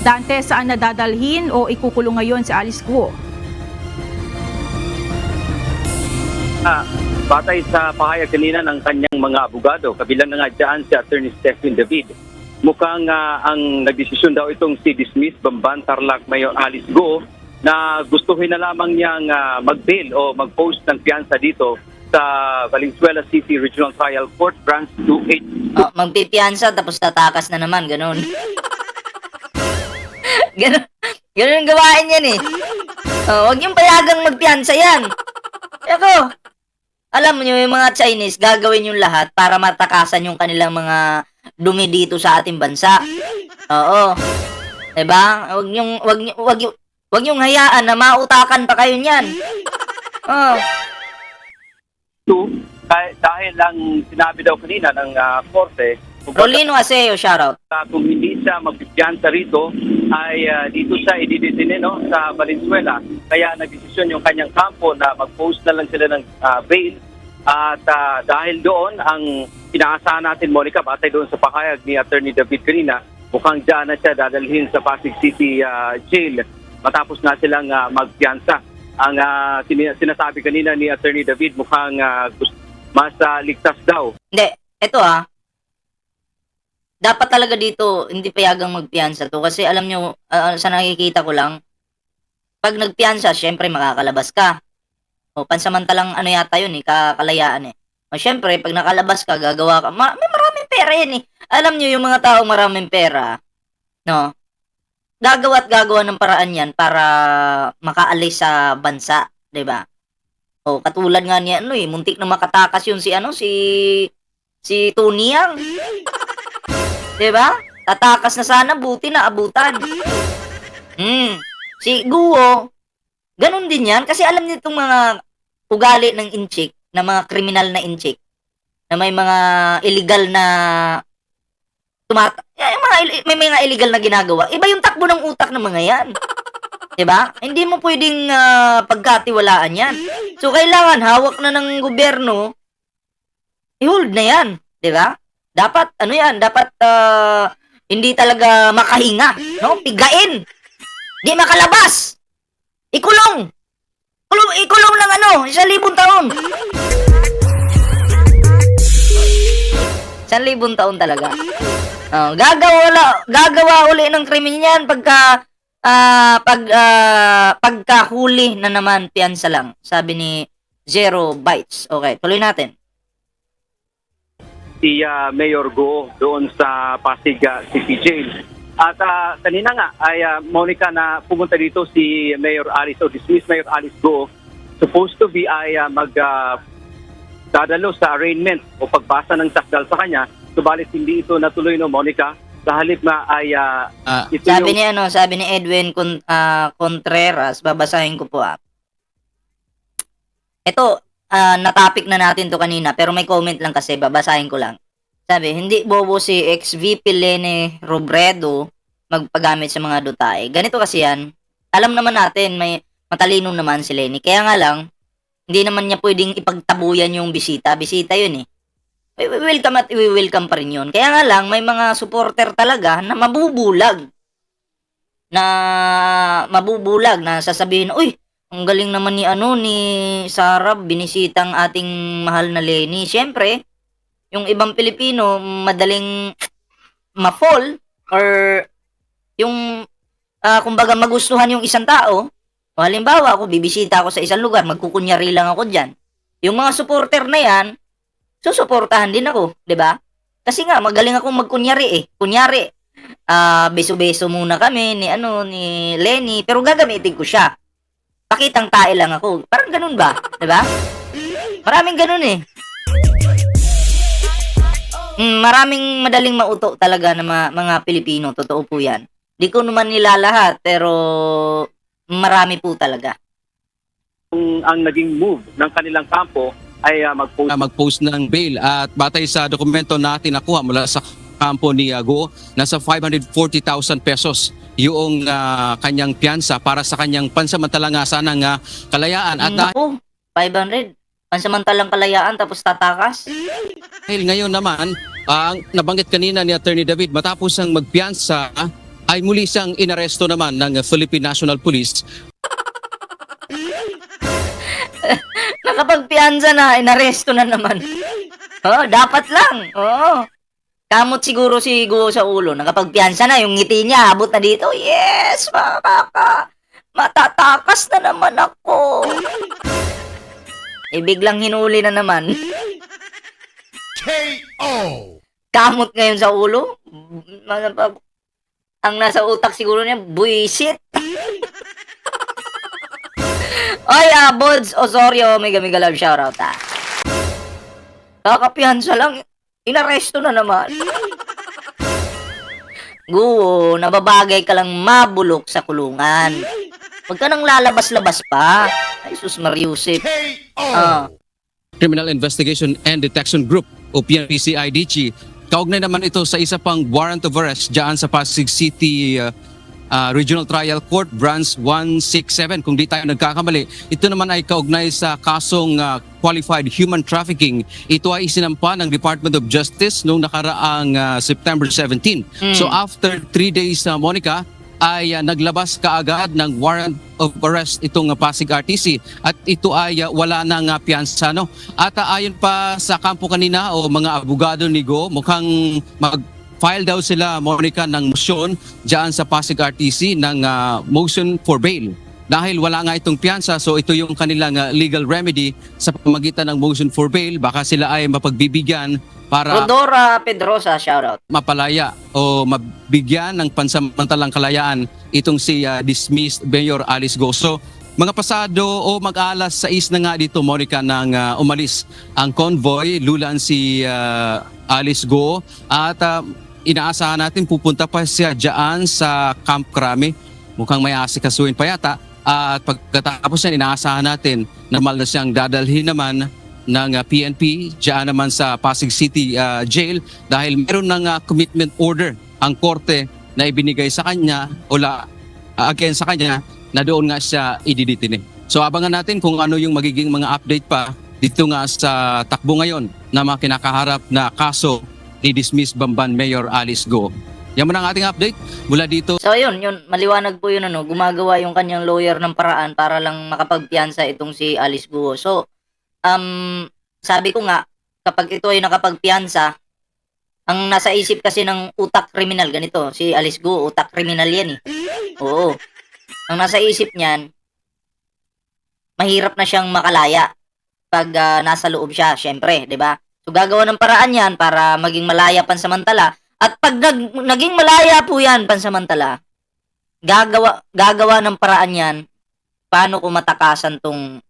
Dante, saan nadadalhin o ikukulong ngayon si Alice Guo? Ah, batay sa pahayag kanina ng kanyang mga abogado, kabilang na nga dyan si Attorney Stephen David. Mukhang ah, ang nagdesisyon daw itong si Dismiss Bamban Tarlac Mayor Alice Go na gustuhin na lamang niyang ah, mag-bail o mag-post ng piyansa dito sa Valenzuela City Regional Trial Court Branch 28 Oh, magpipiyansa tapos tatakas na naman, ganun. ganun. Ganun ang gawain yan eh. Oh, wag yung payagang magpiyansa yan. Ako, alam niyo yung mga Chinese, gagawin yung lahat para matakasan yung kanilang mga dumi dito sa ating bansa. Oo. 'Di ba? Wag yung wag wag yung wag yung hayaan na mautakan pa kayo niyan. Oh. dahil, dahil lang sinabi daw kanina ng ah, korte Rolino Aseo, shoutout. uh, kung hindi siya magpipiyansa rito, ay ah, dito siya ididetine no, sa Valenzuela. Kaya nagdesisyon yung kanyang kampo na mag-post na lang sila ng ah, bail. At ah, dahil doon, ang inaasahan natin, Monica, batay doon sa pahayag ni Attorney David kanina, mukhang dyan na siya dadalhin sa Pasig City ah, Jail matapos na silang ah, magpiyansa. Ang ah, sin- sinasabi kanina ni Attorney David, mukhang gust- mas ah, ligtas daw Hindi, eto ah. Dapat talaga dito hindi payagang magpiyansa to kasi alam nyo, ah, sa nakikita ko lang, pag nagpiyansa, syempre makakalabas ka. O pansamantalang ano yata yun eh, kakalayaan eh. O syempre, pag nakalabas ka, gagawa ka. Ma- may maraming pera yan eh. Alam nyo yung mga tao maraming pera, no? Gagawa at gagawa ng paraan yan para makaalis sa bansa, 'di ba? O katulad nga niya ano eh, muntik na makatakas yun si ano si si Tony. 'Di ba? Tatakas na sana buti na abutan. Hmm. Si Guo, ganun din yan kasi alam niyo itong mga ugali ng inchik, na mga kriminal na inchik na may mga illegal na tumat eh, mga may mga illegal na ginagawa. Iba yung takbo ng utak ng mga yan. 'Di ba? Hindi mo pwedeng ah, pagkatiwalaan 'yan. So kailangan hawak na ng gobyerno i-hold na 'yan, 'di ba? Dapat ano 'yan, dapat ah, hindi talaga makahinga, no? Pigain. Di makalabas. Ikulong. Kulong, ikulong ng ano, isang libong taon. Isang libong taon talaga. Oh, gagawa wala, gagawa uli ng krimen yan pagka ah pag ah, pagkahuli na naman piyansa lang. Sabi ni Zero Bytes. Okay, tuloy natin. Si ah, Mayor Go doon sa Pasig ah, City Jail. At ah, kanina nga ay ah, Monica na pumunta dito si Mayor Alice o dismiss Mayor Alice Go supposed to be ay ah, mag ah, dadalo sa arraignment o pagbasa ng sakdal sa kanya subalit hindi ito natuloy no Monica sa halip na ay ah, Ah, ito Sabi yung ni ano, sabi ni Edwin Con- ah, Contreras, babasahin ko po ah. Ito, ah, na-topic na natin to kanina, pero may comment lang kasi, babasahin ko lang. Sabi, hindi bobo si ex-VP Lene Robredo magpagamit sa mga dutae. Ganito kasi yan, alam naman natin, may matalino naman si Lene. Kaya nga lang, hindi naman niya pwedeng ipagtabuyan yung bisita. Bisita yun eh. We- we- Welcome at i-welcome pa rin yun. Kaya nga lang, may mga supporter talaga na mabubulag na mabubulag na sasabihin, uy, ang galing naman ni ano ni Sarab binisitang ating mahal na Lenny. Siyempre, yung ibang Pilipino madaling ma-fall or yung ah, kumbaga magustuhan yung isang tao. O halimbawa, ako bibisita ako sa isang lugar, magkukunyari lang ako diyan. Yung mga supporter na yan, susuportahan din ako, 'di ba? Kasi nga magaling akong magkunyari eh. Kunyari, ah beso-beso muna kami ni ano ni Lenny pero gagamitin ko siya. Pakitang tae lang ako. Parang ganun ba? 'Di ba? Maraming ganun eh. Mm, maraming madaling mauto talaga ng mga, mga Pilipino. Totoo po yan. Di ko naman nila lahat, pero marami po talaga. ang, ang naging move ng kanilang kampo ay ah, mag-post na mag-post ng bail at batay sa dokumento natin nakuha mula sa kampo ni Go, nasa 540,000 pesos yung ah, kanyang piyansa para sa kanyang pansamantalang nga sanang ah, kalayaan at Naku, 500. Pansamantalang kalayaan tapos tatakas. dahil ngayon naman ang nabanggit kanina ni Attorney David matapos ang magpiyansa ay muli siyang inaresto naman ng Philippine National Police Nakapagpiansa na, inaresto na naman. Oh, dapat lang. Oo. Kamot siguro si Guo sa ulo. Nakapagpiansa na, yung ngiti niya, abot na dito. Yes, makaka. Matatakas na naman ako. Eh, biglang hinuli na naman. KO. Kamot ngayon sa ulo. Ang nasa utak siguro niya, buisit. Oy, ah, Bods Osorio, mega mega love shoutout ah. Kakapiyansa lang, inaresto na naman. Guwo, nababagay ka lang mabulok sa kulungan. Huwag ka nang lalabas-labas pa. Ay, sus Mariusip. Ah, Criminal Investigation and Detection Group o PNPCIDG. Kaugnay naman ito sa isa pang warrant of arrest dyan sa Pasig City uh, uh, Regional Trial Court Branch 167 kung di tayo nagkakamali. Ito naman ay kaugnay sa kasong uh, qualified human trafficking. Ito ay isinampa ng Department of Justice noong nakaraang uh, September 17. Mm. So after three days, uh, Monica, ay uh, naglabas kaagad ng warrant of arrest itong uh, Pasig RTC at ito ay uh, wala nang uh, piyansa no at uh, ayon pa sa kampo kanina o mga abogado ni Go mukhang mag file daw sila Monica ng motion diyan sa Pasig RTC ng uh, motion for bail dahil wala nga itong piyansa so ito yung kanilang uh, legal remedy sa pamagitan ng motion for bail baka sila ay mapagbibigyan para Rodora Pedrosa, shoutout. mapalaya o mabigyan ng pansamantalang kalayaan itong si uh, dismissed Mayor Alice Go. So, mga pasado o mag-alas 6 na nga dito, Monica, nang uh, umalis ang convoy, lulan si uh, Alice Go at uh, inaasahan natin pupunta pa siya dyan sa Camp Krame. Mukhang may asikasuhin pa yata. At pagkatapos yan, inaasahan natin na mal na siyang dadalhin naman ng uh, PNP diyan naman sa Pasig City uh, Jail dahil meron ng uh, commitment order ang korte na ibinigay sa kanya o la, uh, again sa kanya na doon nga siya ididitine. So abangan natin kung ano yung magiging mga update pa dito nga sa takbo ngayon na mga kinakaharap na kaso ni dismiss Bamban Mayor Alice Go. Yan muna ang ating update mula dito So yun, yun, maliwanag po yun ano, gumagawa yung kanyang lawyer ng paraan para lang makapagpiansa itong si Alice Guo. So, um, sabi ko nga, kapag ito ay nakapagpiansa, ang nasa isip kasi ng utak kriminal, ganito, si Alice Guo, utak kriminal yan eh. Oo. Ang nasa isip niyan, mahirap na siyang makalaya pag ah, nasa loob siya, syempre, 'di ba? So gagawa ng paraan 'yan para maging malaya pansamantala at pag nag, naging malaya po 'yan pansamantala, gagawa gagawa ng paraan 'yan paano ko matakasan tong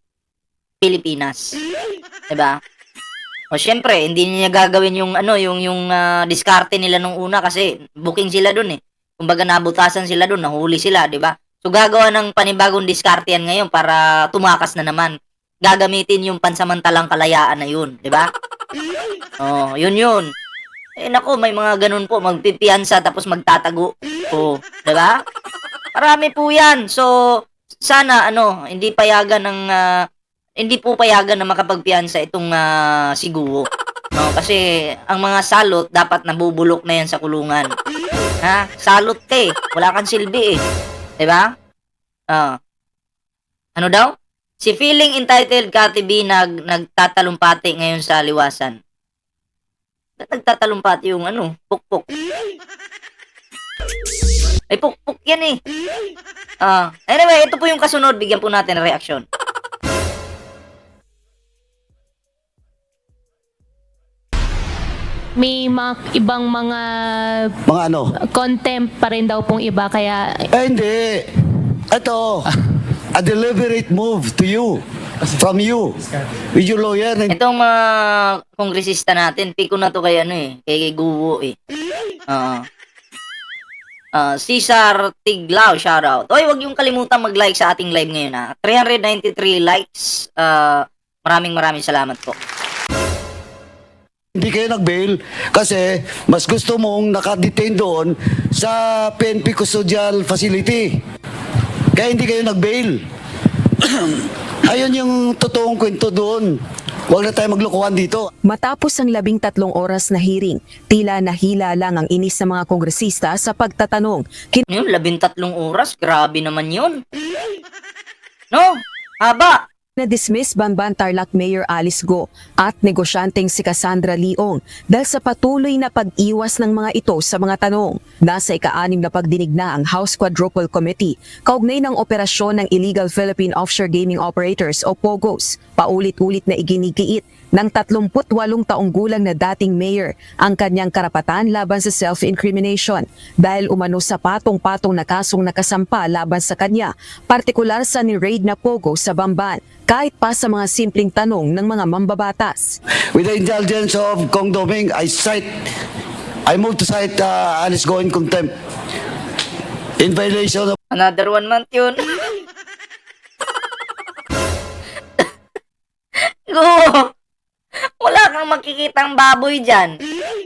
Pilipinas. 'Di ba? O syempre, hindi niya gagawin yung ano, yung yung ah, diskarte nila nung una kasi booking sila dun eh. Kumbaga nabutasan sila dun, nahuli sila, 'di ba? So gagawa ng panibagong diskarte yan ngayon para tumakas na naman. Gagamitin yung pansamantalang kalayaan na yun, 'di ba? Oh, yun yun. Eh nako, may mga ganun po, magpipiyansa tapos magtatago. Oh, 'di ba? Marami po 'yan. So sana ano, hindi payagan ng ah, hindi po payagan na makapagpiyansa itong uh, siguo. No, kasi ang mga salot dapat nabubulok na yan sa kulungan. Ha? Salot ka eh. Wala kang silbi eh. 'Di ba? Ah. ano daw? Si feeling entitled Kati B nag nagtatalumpati ngayon sa liwasan. Ba't Nagtatalumpati yung ano, pukpok. Ay, pukpok yan eh. Ah, anyway, ito po yung kasunod. Bigyan po natin ng reaksyon. may mga ibang mga Mga ano? contempt pa rin daw pong iba kaya Eh, hindi. Ito, a deliberate move to you, from you, with your lawyer. And Itong mga kongresista natin, piko na to kay ano eh, kay Guwo eh. Oo. Ah, Cesar Tiglao, shoutout. Oy, wag yung kalimutan mag-like sa ating live ngayon ha. 393 likes. Ah, maraming maraming salamat po. hindi kayo nag-bail kasi mas gusto mong nakadetain doon sa PNP Custodial Facility. Kaya hindi kayo nag-bail. Ayun yung totoong kwento doon. Huwag na tayo maglokohan dito. Matapos ang labing tatlong oras na hearing, tila nahila lang ang inis ng mga kongresista sa pagtatanong. Yun, labintatlong oras. Grabe naman yun. No? Haba. Kinadismiss Banban Tarlac Mayor Alice Go at negosyanteng si Cassandra Leong dahil sa patuloy na pag-iwas ng mga ito sa mga tanong. Nasa ika-anim na pagdinig na ang House Quadruple Committee kaugnay ng operasyon ng Illegal Philippine Offshore Gaming Operators o POGOs. Paulit-ulit na iginigiit ng 38 taong gulang na dating mayor ang kanyang karapatan laban sa self-incrimination dahil umano sa patong-patong na kasong nakasampa laban sa kanya, partikular sa ni-raid na Pogo sa Bamban, kahit pa sa mga simpleng tanong ng mga mambabatas. With the indulgence of Kong Doming, I cite, I move to cite uh, Alice Go in contempt. In violation of Another one month yun. Go! Wala kang makikitang baboy dyan.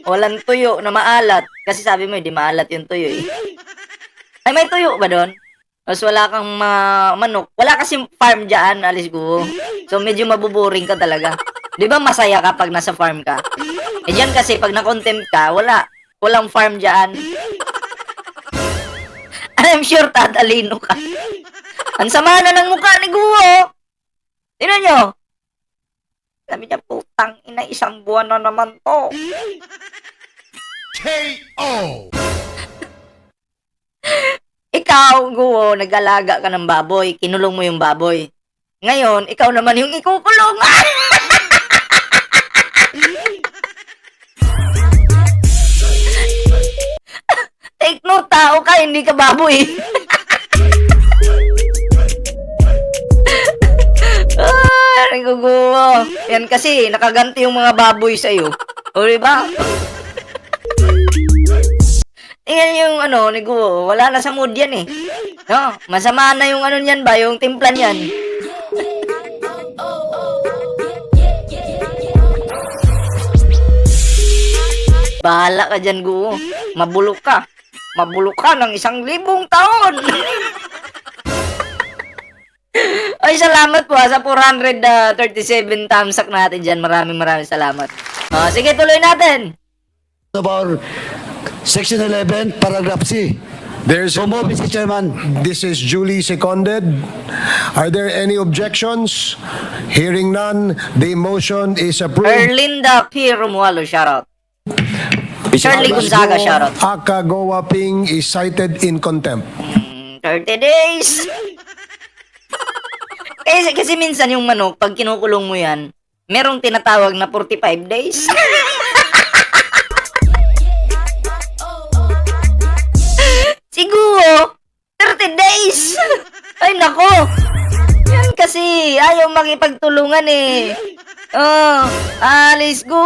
Walang tuyo na maalat. Kasi sabi mo, di maalat yung tuyo eh. Ay, may tuyo ba doon? Tapos wala kang ma- manok. Wala kasi farm dyan, alis ko. So, medyo mabuboring ka talaga. Di ba masaya ka pag nasa farm ka? Eh, dyan kasi pag na-contempt ka, wala. Walang farm dyan. And I'm sure tatalino ka. Ang sama na ng mukha ni Guho. Tingnan nyo. Sabi niya, putang ina, isang buwan na naman to. Ikaw, Guho, nag-alaga ka ng baboy. Kinulong mo yung baboy. Ngayon, ikaw naman yung ikukulong. Take note, tao ka, hindi ka baboy. Ah, nagugulo. Yan kasi, nakaganti yung mga baboy sa'yo. O, diba? Yan yung ano, nigo, wala na sa mood yan eh. No, masama na yung ano niyan ba, yung timpla niyan. Bahala ka dyan, Guo. Mabulok ka. Mabulok ka ng isang libong taon. Ay, salamat po ah, sa 437 tamsak natin dyan. Maraming maraming salamat. Ah, sige, tuloy natin. Of our Section 11, Paragraph C. There's, So move, Mr. Chairman. this is duly seconded. Are there any objections? Hearing none, the motion is approved. Erlinda P. Romualo, shoutout. Shirley Gonzaga, shoutout. Aka Goa Ping is cited in contempt. Mm, 30 days. kasi, kasi minsan yung manok, pag kinukulong mo yan, merong tinatawag na 45 days. Siguro, 30 days. Ay, nako. Yan kasi, ayaw makipagtulungan eh. Oh, alis go.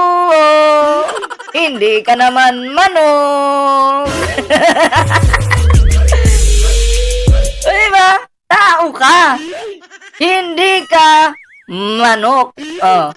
Hindi ka naman manok. Diba? Tao ka. Hindi ka manok. Oh.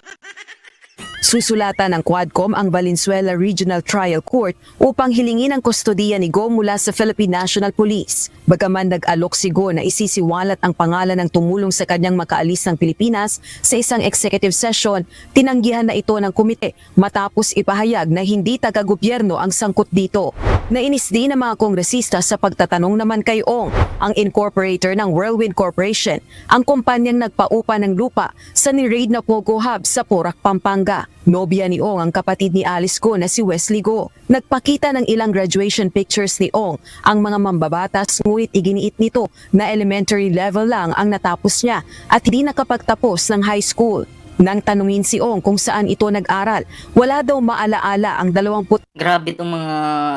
Susulatan ng Quadcom ang Valenzuela Regional Trial Court upang hilingin ang kustodiya ni Go mula sa Philippine National Police. Bagaman nag-alok si Go na isisiwalat ang pangalan ng tumulong sa kanyang makaalis ng Pilipinas sa isang executive session, tinanggihan na ito ng komite matapos ipahayag na hindi taga-gobyerno ang sangkot dito. Nainis din ang mga kongresista sa pagtatanong naman kay Ong, ang incorporator ng Whirlwind Corporation, ang kumpanyang nagpaupa ng lupa sa ni-raid na Pogo Hub sa Porac, Pampanga. Nobya ni Ong ang kapatid ni Alice Go na si Wesley Go. Nagpakita ng ilang graduation pictures ni Ong ang mga mambabatas ngunit iginiit nito na elementary level lang ang natapos niya at hindi nakapagtapos ng high school. Nang tanungin si Ong kung saan ito nag-aral, wala daw maalaala ang 20 Grabe itong mga,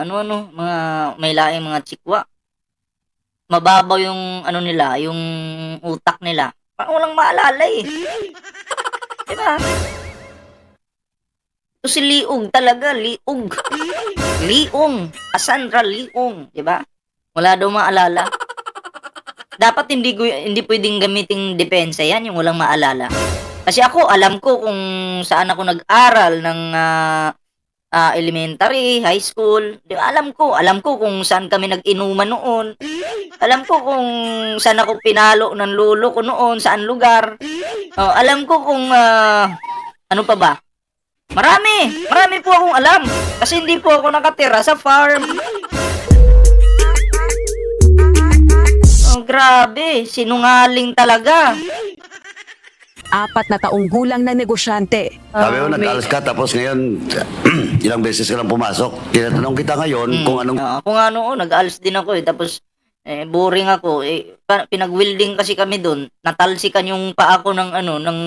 ano-ano, mga may laing mga chikwa. Mababaw yung, ano nila, yung utak nila. Parang walang maalala eh. Diba? Ito si Liog talaga, Liog. Liong. Cassandra Liong, diba? Wala daw maalala. Dapat hindi hindi pwedeng gamiting depensa yan, yung walang maalala. Kasi ako, alam ko kung saan ako nag-aral ng ah, ah, elementary, high school. Di ba, alam ko, alam ko kung saan kami nag-inuman noon. Alam ko kung saan ako pinalo ng lolo ko noon, saan lugar. Oh, alam ko kung ah, Ano pa ba? Marami! Marami po akong alam. Kasi hindi po ako nakatira sa farm. Oh, grabe. Sinungaling talaga. Apat na taong gulang na negosyante. Sabi mo, nag-alas ka, tapos ngayon, ilang beses ka lang pumasok. Tinatanong kita ngayon kung anong Ah, ako nga noon, nag-aals din ako eh. Tapos, eh, boring ako. Eh, pa- pinag-welding kasi kami doon. Natalsikan yung paa ko ng ano, ng,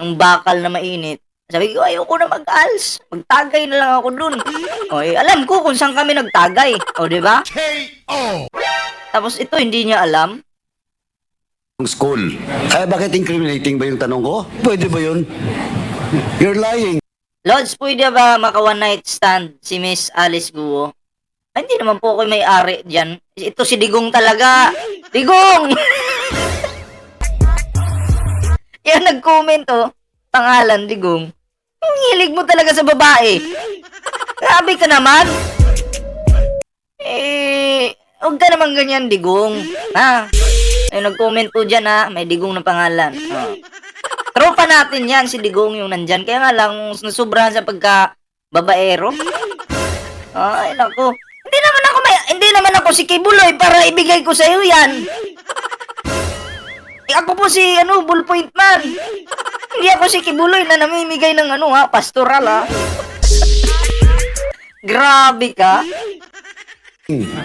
ng bakal na mainit. Sabi ko, ayoko na mag-als. Magtagay na lang ako doon. O, eh, alam ko kung saan kami nagtagay. O, di ba? Tapos ito, hindi niya alam. school. Eh, bakit incriminating ba yung tanong ko? Pwede ba yun? You're lying. Lods, pwede ba maka one night stand si Miss Alice Guo? Ay, hindi naman po ako may-ari dyan. Ito si Digong talaga. Digong! Yan, nag-comment oh. Pangalan, Digong. Ang hilig mo talaga sa babae. Grabe ka naman. Eh, huwag ka naman ganyan, Digong. Ha? Ay, nag-comment po dyan ha. May Digong na pangalan. Oh. Tropa natin yan, si Digong yung nandyan. Kaya nga lang, nasubrahan sa pagka babaero. Ay, naku. Hindi naman ako may, hindi naman ako si Kibuloy para ibigay ko sa iyo yan. Eh, ako po si, ano, ballpoint man. Hindi ako si Kibuloy na namimigay ng ano ha, pastoral ha. Grabe ka.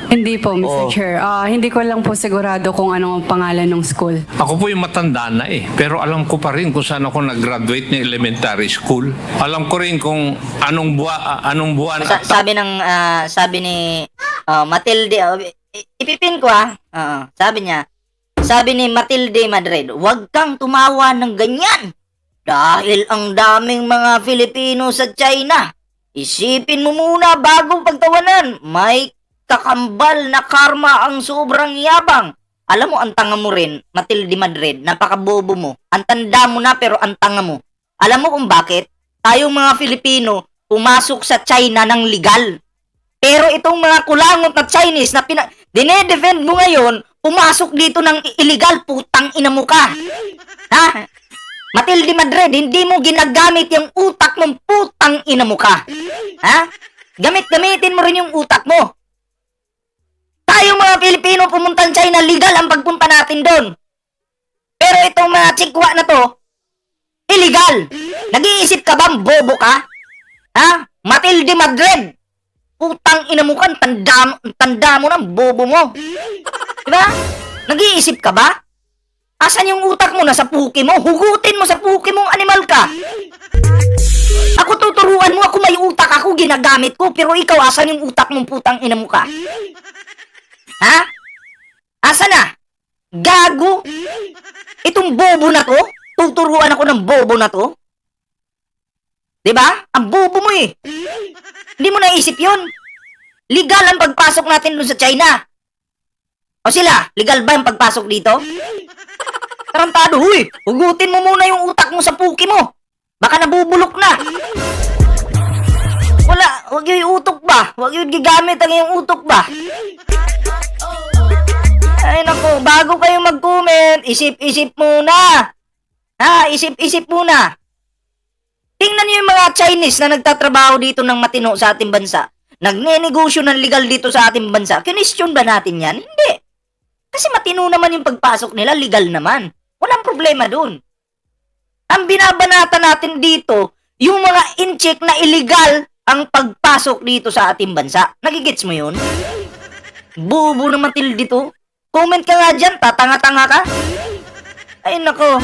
Hindi po, Mr. Oh. Chair. Ah, hindi ko lang po sigurado kung ano ang pangalan ng school. Ako po yung matanda na eh. Pero alam ko pa rin kung saan ako nag-graduate ng elementary school. Alam ko rin kung anong buwan, anong buwan Sa- at sabi ng, ah, sabi ni ah, Matilde, i- ipipin ko ah. Oo, sabi niya, sabi ni Matilde Madrid, huwag kang tumawa ng ganyan. Dahil ang daming mga Filipino sa China. Isipin mo muna bago pagtawanan. May kakambal na karma ang sobrang yabang. Alam mo, ang tanga mo rin, Matilde Madrid, napakabobo mo. Ang tanda mo na pero ang tanga mo. Alam mo kung bakit? Tayong mga Filipino, pumasok sa China ng legal. Pero itong mga kulangot na Chinese na pina- dinedefend mo ngayon, pumasok dito ng illegal, putang ina mo ka. Ha? Matilde Madrid, hindi mo ginagamit yung utak mong putang ina mo ka. Ha? Gamit-gamitin mo rin yung utak mo. Tayo mga Pilipino pumunta sa China, legal ang pagpunta natin doon. Pero itong mga chikwa na to, illegal. Nag-iisip ka ba, bobo ka? Ha? Matilde Madrid. Putang ina mo ka, ang tanda, tanda mo ng bobo mo. Diba? Nag-iisip ka ba? Asan yung utak mo? Nasa puki mo? Hugutin mo sa puki mong animal ka. Ako tuturuan mo, ako may utak ako, ginagamit ko, pero ikaw, asan yung utak mong putang ina mo ka? Ha? Asan na? Gago? Itong bobo na to? Tuturuan ako ng bobo na to? 'Di ba? Ang bobo mo eh. Hindi mo naisip 'yon. Legal ang pagpasok natin dun sa China. O sila, legal ba ang pagpasok dito? Tarantado, huy! Hugutin mo muna yung utak mo sa puki mo. Baka nabubulok na. Wala, wag yung utok ba? Wag yung gigamit ang yung utok ba? Ay nako, bago kayo mag-comment, isip-isip muna. Ha, isip-isip muna. Tingnan niyo yung mga Chinese na nagtatrabaho dito ng matino sa ating bansa. Nagnenegosyo ng legal dito sa ating bansa. Kinestyon ba natin yan? Hindi. Kasi matino naman yung pagpasok nila, legal naman. Walang problema dun. Ang binabanata natin dito, yung mga incheck na illegal ang pagpasok dito sa ating bansa. Nagigits mo yun? Bobo na Matilde to. Comment ka nga dyan, tatanga-tanga ka. Ay nako.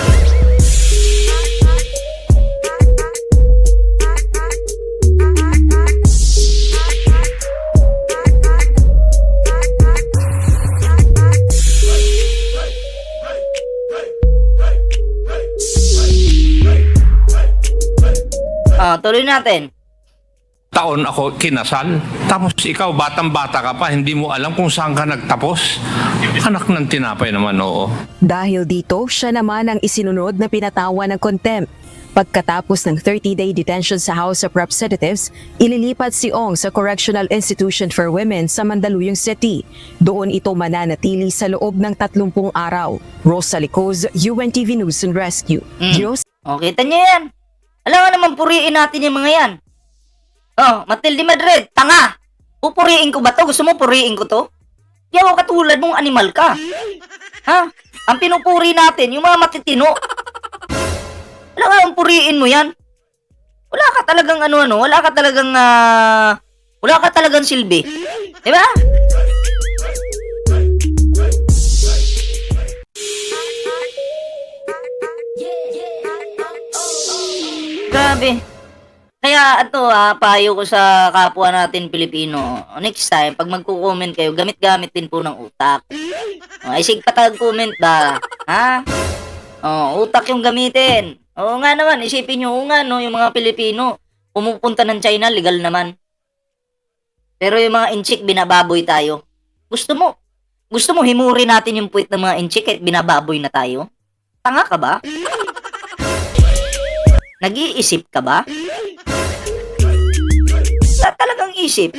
Ah, tuloy natin. taon ako kinasal. Tapos ikaw, batang-bata ka pa, hindi mo alam kung saan ka nagtapos. Anak ng tinapay naman, oo. Dahil dito, siya naman ang isinunod na pinatawan ng contempt. Pagkatapos ng 30-day detention sa House of Representatives, ililipat si Ong sa Correctional Institution for Women sa Mandaluyong City. Doon ito mananatili sa loob ng 30 araw. Rosa Licoz, UNTV News and Rescue. Mm. Diyos O, kita niyo yan. Alam nga naman, puriin natin yung mga yan. Oh, Matilde Madrid, tanga! Pupuriin ko ba to? Gusto mo puriin ko to? Ako katulad mong animal ka. Ha? Ang pinupuri natin, yung mga matitino. Alam nga, ang puriin mo yan. Wala ka talagang ano-ano, wala ka talagang, ah, wala ka talagang silbi. Di Grabe. Kaya ito ah, payo ko sa kapwa natin Pilipino. Next time, pag magko-comment kayo, gamit-gamit din po ng utak. Oh, ay sig patag comment ba? Ha? Oh, utak yung gamitin. Oo nga naman, isipin nyo, oo nga no, yung mga Pilipino, pumupunta ng China, legal naman. Pero yung mga inchik, binababoy tayo. Gusto mo, gusto mo himurin natin yung puwit ng mga inchik at binababoy na tayo? Tanga ka ba? Nag-iisip ka ba? Wala talagang isip.